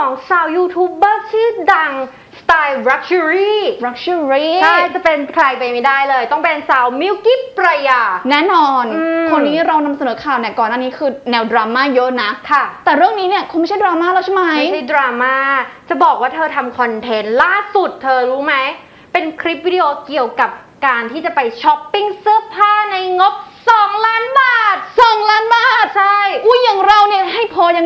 ของสาวยูทูบเบอร์ชื่อดังสไตล์ luxury luxury ใช่จะเป็นใครไปไม่ได้เลย ต้องเป็นสาวมิลกี้ประยา แน่นอนอืมคนนี้เรานำเสนอข่าวเนี่ยก่อนหน้านี้คือแนวดราม่าเยอะนะค่ะ แต่เรื่องนี้เนี่ยคงไม่ใช่ดราม่าแล้วใช่ไหมไม่ใช่ดราม่าจะบอกว่าเธอทำคอนเทนต์ล่าสุดเธอรู้ไหม เป็นคลิปวิดีโอเกี่ยวกับการที่จะไปช้อปปิ้งเสื้อผ้าในงบ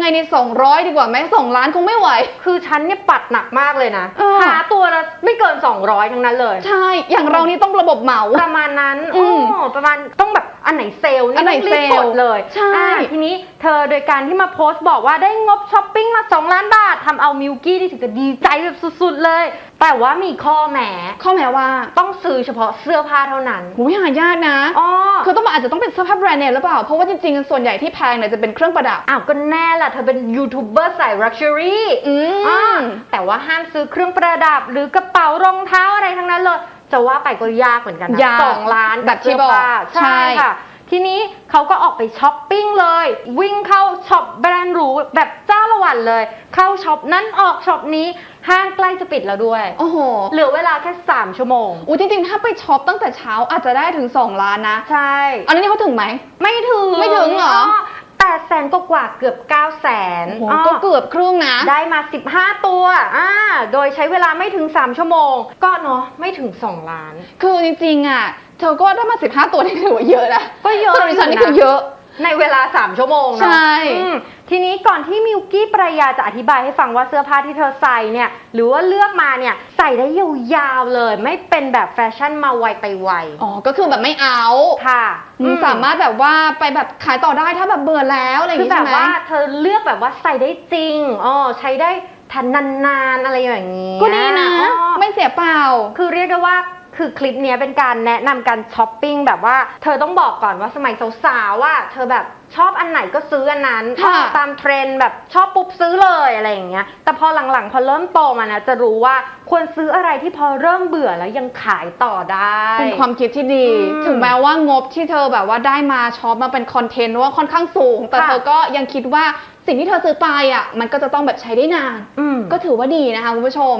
ไงใน 200 ดีกว่าไหมสองล้านคงไม่ไหว คือฉันเนี่ยปัดหนักมากเลยนะเออ หาตัวละไม่เกิน 200 ทั้งนั้นเลย ใช่ อย่างเรานี่ต้องระบบเหมา ประมาณนั้นอืโอ้มประมาณต้องแบบอันไหนเซลล์นี่อันไหนต้องรีบเซลล์กดเลยใช่ อ่าทีนี้เธอโดยการที่มาโพสต์บอกว่าได้งบช้อปปิ้งมา 2 ล้านบาททำเอามิวกี้ที่ถึงกับดีใจแบบสุดๆเลย แต่ว่ามีข้อแหมข้อแม้ว่าต้องซื้อเฉพาะเสื้อผ้าเท่านั้น หูยหายากนะ อ๋อ คือต้องบอกอาจจะต้องเป็นเสื้อผ้าแบรนด์เนมหรือเปล่า เพราะว่าจริงๆ ส่วนใหญ่ที่แพงเนี่ยจะเป็นเครื่องประดับ อ้าวก็แน่ล่ะ เธอเป็นยูทูบเบอร์สาย luxury อืมอ่าแต่ว่าห้ามซื้อเครื่องประดับ หรือกระเป๋ารองเท้าอะไรทั้งนั้นเลย จะว่าไปก็ยากเหมือนกันนะยากสองล้านแบบที่บอกเสื้ผ้าใช่ใช่ค่ะ ทีนี้เขาก็ออกไปช้อปปิ้งเลย วิ่งเข้าช็อปแบรนด์หรูแบบจ้าละวันเลย เข้าช็อปนั้นออกช็อปนี้ห้างใกล้จะปิดแล้วด้วย โอ้โหเหลือเวลาแค่ 3 ชั่วโมงอู้จริงๆ ถ้าไปช็อปตั้งแต่เช้าอาจจะได้ถึง 2 ล้านนะ ใช่ อันนี้เขาถึงไหม ไม่ถึง ไม่ถึงเหรอแปดแส นกว่าๆเกือบ 9 0 0แสนโอ้โหก็เกือบครึ่งนะ ได้มา 15 ตัวอ่าโดยใช้เวลาไม่ถึง 3 ชั่วโมง ก็เนาะไม่ถึง 2 ล้าน คือจริงๆอะ เธอก็ได้มา 15 ตัวนี่ถือว่าเยอะนะก็เยอะสำหรับดิฉันนี่อยู่นะคือเยอะ ในเวลา 3 ชั่วโมงเนาะใช่อืมทีนี้ก่อนที่มิวกี้ปรายาจะอธิบายให้ฟังว่าเสื้อผ้าที่เธอใส่เนี่ย หรือว่าเลือกมาเนี่ย ใส่ได้ยาวๆเลย ไม่เป็นแบบแฟชั่นมาไวไปไวอ๋อก็คือแบบไม่เอาค่ะอืมสามารถแบบว่าไปแบบขายต่อได้ถ้าแบบเบื่อแล้วอะไรอย่างคืองี้แบใช่บไหม ว่าเธอเลือกแบบว่าใส่ได้จริงอ๋อใช้ได้ ทันนานๆอะไรอย่างนี้ก็ดีนะอ๋อไม่เสียเปล่า คือเรียกได้ว่าคือคลิปเนี้ยเป็นการแนะนำการช้อปปิ้งแบบว่า เธอต้องบอกก่อนว่าสมัยสาวๆว่า เธอแบบชอบอันไหนก็ซื้ออันนั้นค่ะ ตามเทรนด์แบบชอบปุ๊บซื้อเลยอะไรอย่างเงี้ย แต่พอหลังๆ พอเริ่มโตมานะจะรู้ว่าควรซื้ออะไรที่พอเริ่มเบื่อแล้วยังขายต่อได้ เป็นความคิดที่ดี อืมถึงแม้ว่างบที่เธอแบบว่าได้มาช็อปมาเป็นคอนเทนต์ว่าค่อนข้างสูง แต่ค่ะ เธอก็ยังคิดว่า สิ่งที่เธอซื้อไปอะมันก็จะต้องแบบใช้ได้นานอืมก็ถือว่าดีนะคะคุณผู้ชม